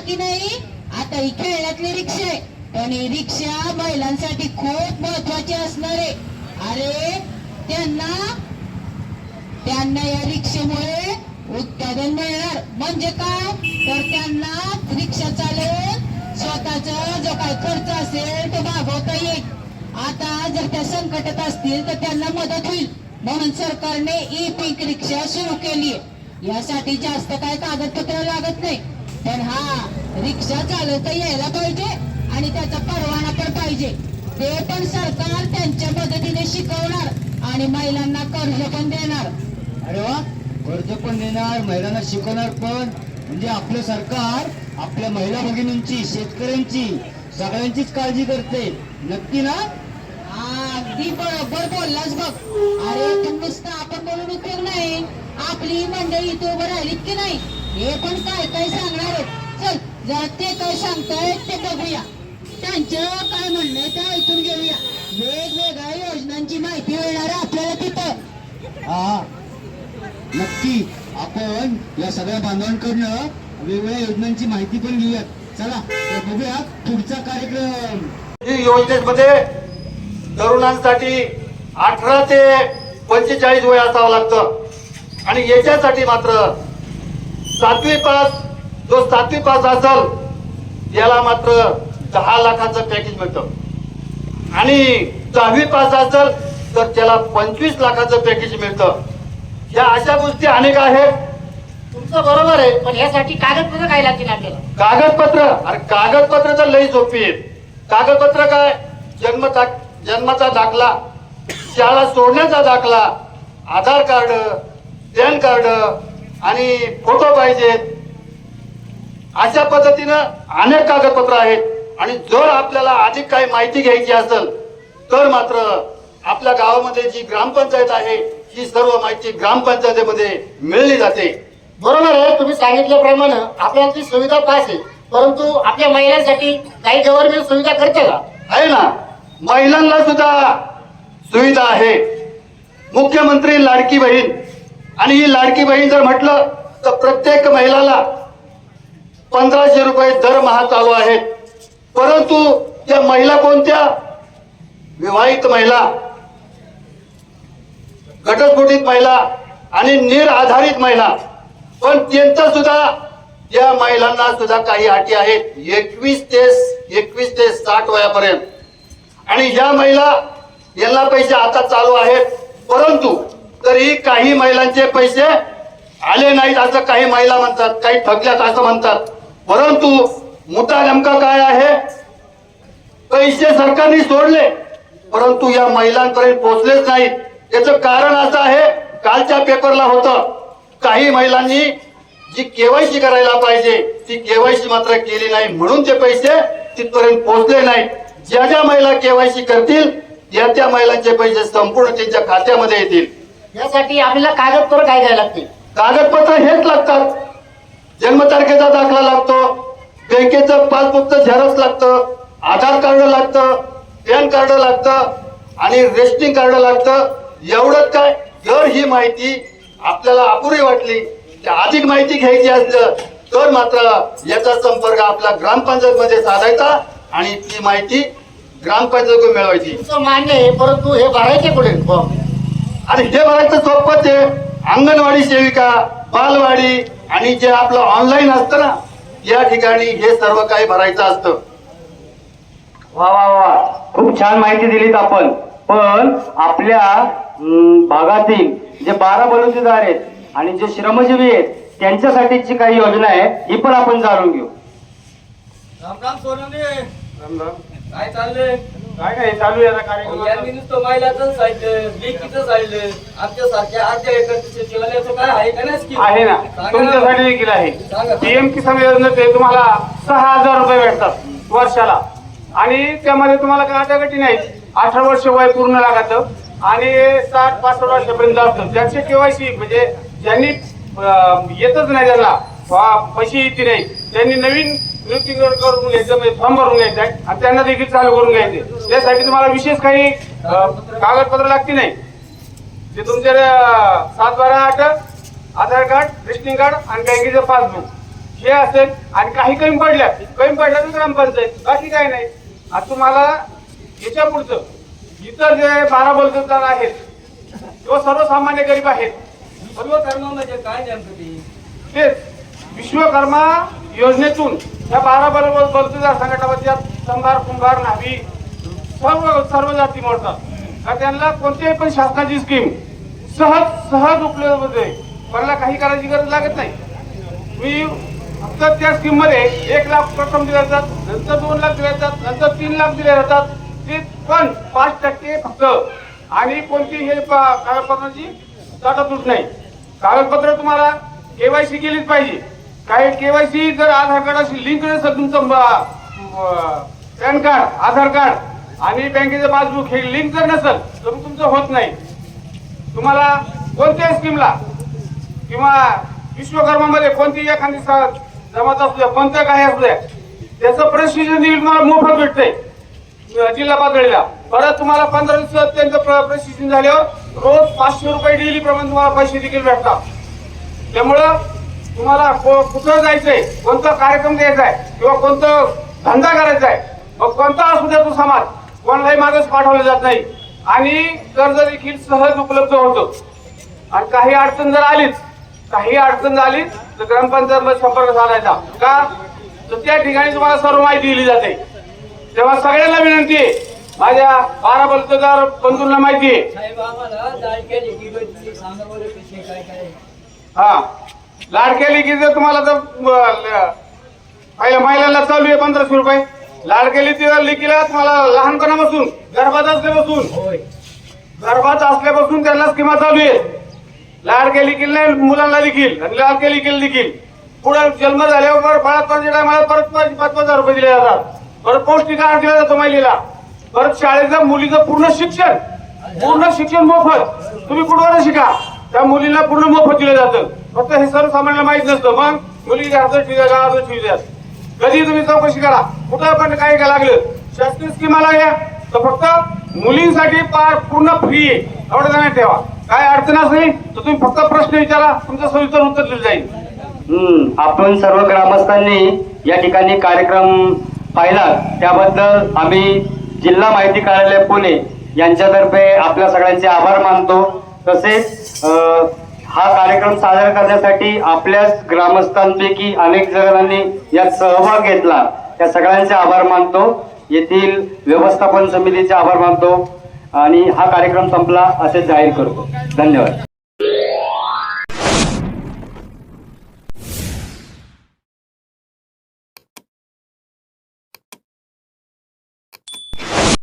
की नाही? आता ही खेळण्यातली रिक्षा आहे. पण ही रिक्षा महिलांसाठी खूप महत्वाची असणार आहे. अरे त्यांना त्यांना या रिक्षेमुळे उत्पादन मिळणार. म्हणजे काय? तर त्यांना रिक्षा चालवून स्वतःचा जो काय खर्च असेल तो भागवता येईल. आता जर त्या संकटात असतील तर त्यांना मदत होईल. म्हणून सरकारने ई पीक रिक्षा सुरू केली यासाठी जास्त काय कागदपत्र लागत नाही. पण हा रिक्षा चालवता यायला पाहिजे आणि त्याचा परवाना पण पाहिजे. ते पण सरकार त्यांच्या मदतीने शिकवणार आणि महिलांना कर्ज पण देणार. अरे वा कर्ज पण देणार महिलांना शिकवणार पण. म्हणजे आपलं सरकार आपल्या महिला भगिनींची शेतकऱ्यांची सगळ्यांचीच काळजी करते. नक्की ना? हा, अगदी बरोबर बोललास बघ. अरे पण नुसतं आपण बोलून उपयोग नाही. आपली मंडळी इथे उभं राहिलीत की नाही? हे पण काय काय सांगणार आहेत? चल ते काय सांगतायत ते बघूया. त्यांचं काय म्हणणं ते ऐकून घेऊया. वेगवेगळ्या योजनांची माहिती मिळणार आपल्याला तिथं. हा नक्की. आपण या सगळ्या बांधवांकडनं वेगवेगळ्या योजनांची माहिती पण घेऊयात. चला तर बघूया पुढचा कार्यक्रम. योजनेमध्ये तरुणांसाठी अठरा ते पंचेचाळीस वय असावं लागतं. आणि याच्यासाठी मात्र सातवी पास जो सातवी पास असेल याला मात्र दहा लाखाचं पॅकेज मिळतं. आणि दहावी पास असेल तर त्याला पंचवीस लाखाचं पॅकेज मिळतं. या अशा गोष्टी अनेक आहेत. तुमचं बरोबर आहे पण यासाठी कागदपत्र काय लागतील आपल्याला. कागदपत्र अरे कागदपत्र तर लई सोपी आहेत. कागदपत्र काय? जन्म जन्माचा दाखला शाळा सोडण्याचा दाखला आधार कार्ड पॅन कार्ड आणि फोटो पाहिजेत. अशा पद्धतीनं अनेक कागदपत्र आहेत. आणि जर आपल्याला अधिक काही माहिती घ्यायची असेल तर मात्र आपल्या गावामध्ये जी ग्रामपंचायत आहे ही सर्व माहिती ग्रामपंचायतीमध्ये मिळली जाते. बरोबर आहे तुम्ही सांगितल्याप्रमाणे आपल्याला ती सुविधा पास आहे. परंतु आपल्या महिलांसाठी काही गव्हर्नमेंट सुविधा करते का? आहे ना. महिलांना सुद्धा सुविधा आहे. मुख्यमंत्री लाडकी बहीण आणि ही लाडकी बहीण जर म्हटलं तर प्रत्येक महिलाला पंधराशे रुपये दरमहा चालू आहेत. परंतु त्या महिला कोणत्या? विवाहित महिला घटस्फोटित महिला आणि निराधारित महिला. पण त्यांचं सुद्धा या महिलांना सुद्धा काही अटी आहेत. एकवीस ते एकवीस ते साठ वयापर्यंत. आणि या महिला यांना पैसे आता चालू आहेत. परंतु तरी काही महिलांचे पैसे आले नाहीत असं काही महिला म्हणतात काही थकल्यात असं म्हणतात. परंतु मुद्दा नेमका काय आहे? पैसे सरकारने सोडले परंतु या महिलांपर्यंत पोहोचलेच नाहीत. याचं कारण असं आहे कालच्या पेपरला होतं काही महिलांनी जी केवायसी करायला पाहिजे ती केवायसी मात्र केली नाही. म्हणून ते पैसे तिथपर्यंत पोहोचले नाही ज्या ज्या महिला केवायसी करतील त्या त्या महिलांचे पैसे संपूर्ण त्यांच्या खात्यामध्ये येतील. यासाठी आपल्याला कागदपत्र काय द्यायला लागतील? कागदपत्र हेच लागतात. जन्मतारखेचा दाखला लागतो बँकेचं पासबुकचं झेरॉक्स लागतं आधार कार्ड लागतं पॅन कार्ड लागतं आणि रेशनिंग कार्ड लागतं. एवढंच काय? जर ही माहिती आपल्याला अपुरी वाटली तर अधिक माहिती घ्यायची असलं तर मात्र याचा संपर्क आपला ग्रामपंचायत मध्ये साधायचा आणि ती माहिती ग्रामपंचायत मिळवायची. मान्य आहे परंतु हे भरायचे कुठे? आणि हे भरायचं सोपंच आहे. अंगणवाडी सेविका बालवाडी आणि जे आपलं ऑनलाईन असतं ना या ठिकाणी हे सर्व काही भरायचं असतं. वा वा वा खूप छान माहिती दिलीत आपण. पण आपल्या भागातील जे बारा बलुतेदार आहेत आणि जे श्रमजीवी आहेत त्यांच्यासाठीची काही योजना आहे ही पण आपण जाणून घेऊ. राम राम सोनवणे राम राम. काय चाललंय? काय काय चालू आहे कार्यक्रम यांनी नुसतं लेकीचं आमच्या सारख्या काय आहे का नाही scheme? आहे ना. तुमच्यासाठी देखील आहे. पीएम किसान योजनेचे तुम्हाला सहा हजार रुपये भेटतात वर्षाला. आणि त्यामध्ये तुम्हाला काय अटागटी नाही. अठरा वर्ष वय पूर्ण लागत. आणि साठ पासष्ट वर्षापर्यंत असतं. ज्यांचे केवायसी म्हणजे ज्यांनी येतच नाही त्यांना पैसे येते नाही. त्यांनी नवीन नियुक्ती करून घ्यायचं म्हणजे फॉर्म भरून घ्यायचा आहे. आणि त्यांना देखील चालू करून घ्यायचे त्यासाठी तुम्हाला विशेष काही कागदपत्र लागते नाही. ते तुमचे सात बारा आठ आधार कार्ड रेशनिंग कार्ड आणि बँकेचं पासबुक. हे असेल आणि काही कमी पडल्या कमी पडल्या तर ग्रामपंचायत. बाकी काही नाही. आता तुम्हाला याच्या पुढचं इतर जे बारा बलुतेदार आहेत किंवा सर्वसामान्य गरीब आहेत सर्व कर्म काय नेमकं तेच. विश्वकर्मा योजनेतून या बारा बरोबर बलुतेदार संघटनामध्ये संभार कुंभार न्हावी सर्व सर्व जाती मोडतात. का त्यांना कोणत्याही पण शासनाची स्कीम सहज सहज उपलब्ध होते. मला काही करायची गरज लागत नाही. मी फक्त त्या स्कीममध्ये एक लाख प्रथम दिले जातात नंतर दोन लाख दिले जातात नंतर तीन लाख दिले जातात. ते पण पाच टक्के फक्त. आणि कोणती हे कागदपत्राची ताटातूट नाही. कागदपत्र तुम्हाला केवायसी केलीच पाहिजे. काय केवायसी जर आधार कार्डाशी लिंक नसेल तुमचं पॅन कार्ड आधार कार्ड आणि बँकेचं पासबुक हे लिंक जर नसेल तर तुमचं होत नाही. तुम्हाला कोणत्याही स्कीमला किंवा विश्वकर्मामध्ये कोणती एखादी स- जमात असू द्या कोणतं काही असू द्या त्याचं प्रशिक्षण देखील तुम्हाला मोफत भेटते जिल्हा पातळीला. परत तुम्हाला पंधरा दिवसात त्यांचं प्र- प्रशिक्षण झाल्यावर रोज पाचशे रुपये डेली प्रमाणे तुम्हाला पैसे देखील भेटतात. त्यामुळं तुम्हाला को- कुठं जायचंय? कोणता कार्यक्रम द्यायचा आहे किंवा कोणतं धंदा करायचा आहे मग कोणता असू द्या तो समाज? कोणालाही मागच पाठवले जात नाही. आणि कर्ज देखील सहज उपलब्ध होतं. आणि काही अडचण जर आलीच काही अडचण झाली तर ग्रामपंचायत संपर्क साधायचा. का? तर त्या ठिकाणी तुम्हाला सर्व माहिती दिली जाते. तेव्हा सगळ्यांना विनंती आहे. माझ्या बारा बलुतेदार बंधूंना माहिती आहे? हा. लाडक्या लेकीचं तुम्हाला तर पहिल्या महिलांना चालू आहे पंधराशे रुपये. लाडक्या लेकीला लेकीला तुम्हाला लहानपणापासून गर्भात असल्यापासून. गर्भात असल्यापासून त्यांना स्कीमा चालू आहेत लाडक्या लिखील नाही मुलांना देखील. आणि लाडक्या लिखील देखील. पुढे जन्म झाल्यावर बाळात टायमाला परत पाच पाच हजार रुपये दिले जातात. परत पौष्टिक आहार दिला जातो महिलेला. परत शाळेचं मुलीचं पूर्ण शिक्षण. पूर्ण शिक्षण मोफत. तुम्ही कुठवर शिका? त्या मुलीला पूर्ण मोफत दिलं जातं. फक्त हे सर्वसामान्यांना माहीत नसतं. मग मुली घरातच ठेवल्या गावातच ठेवल्यात कधी तुम्ही चौकशी करा. कुठं पण काय काय लागलं? शासकीय स्कीम आला या. तर फक्त मुलींसाठी पार पूर्ण फ्री आहे. एवढं जाण्यात ठेवा. काय अडचण नाही तर तुम्ही फक्त प्रश्न विचारा. तुमचं सविस्तर उत्तर दिलं जाईल. आपण सर्व ग्रामस्थांनी या ठिकाणी कार्यक्रम पाहिला. त्याबद्दल आम्ही जिल्हा माहिती कार्यालय पुणे यांच्यातर्फे आपल्या सगळ्यांचे आभार मानतो. तसेच हा कार्यक्रम साजरा करण्यासाठी आपल्याच ग्रामस्थांपैकी अनेक जणांनी यात सहभाग घेतला. त्या सगळ्यांचे आभार मानतो. येथील व्यवस्थापन समितीचे आभार मानतो. आणि हा कार्यक्रम संपला असे जाहीर करतो. धन्यवाद.